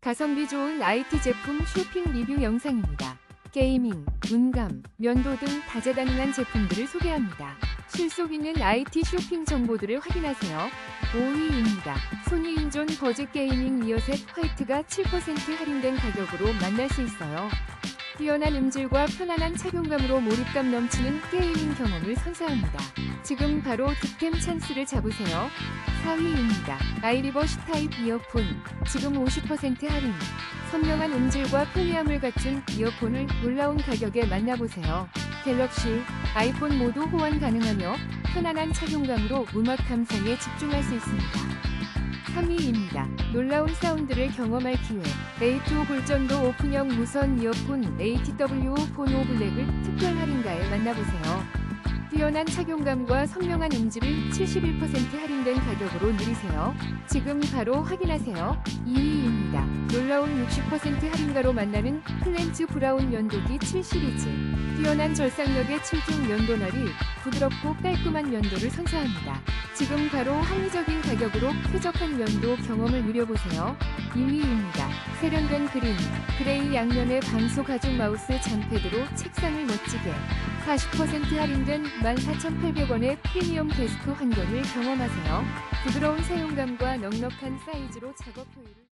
가성비 좋은 IT 제품 쇼핑 리뷰 영상입니다. 게이밍, 문감, 면도 등 다재다능한 제품들을 소개합니다. 실속 있는 IT 쇼핑 정보들을 확인하세요. 5위입니다. 소니 인존 버즈 게이밍 리어셋 화이트가 7% 할인된 가격으로 만날 수 있어요. 뛰어난 음질과 편안한 착용감으로 몰입감 넘치는 게이밍 경험을 선사합니다. 지금 바로 득템 찬스를 잡으세요. 4위입니다. 아이리버 C타입 이어폰 지금 50% 할인 선명한 음질과 편리함을 갖춘 이어폰을 놀라운 가격에 만나보세요. 갤럭시, 아이폰 모두 호환 가능하며 편안한 착용감으로 음악 감상에 집중할 수 있습니다. 3위입니다. 놀라운 사운드를 경험할 기회. A2 골전도 오픈형 무선 이어폰 ATW 폰5 블랙을 특별 할인가에 만나보세요. 뛰어난 착용감과 선명한 음질을 71% 할인된 가격으로 누리세요. 지금 바로 확인하세요. 2위입니다. 놀라운 60% 할인가로 만나는 플랜츠 브라운 면도기 7 시리즈. 뛰어난 절삭력의 7중 면도날이 부드럽고 깔끔한 면도를 선사합니다. 지금 바로 합리적인 가격으로 쾌적한 면도 경험을 누려보세요. 2위입니다. 세련된 그린, 그레이 양면의 방수 가죽 마우스 잔패드로 책상을 멋지게 40% 할인된 14,800원의 프리미엄 데스크 환경을 경험하세요. 부드러운 사용감과 넉넉한 사이즈로 작업 효율을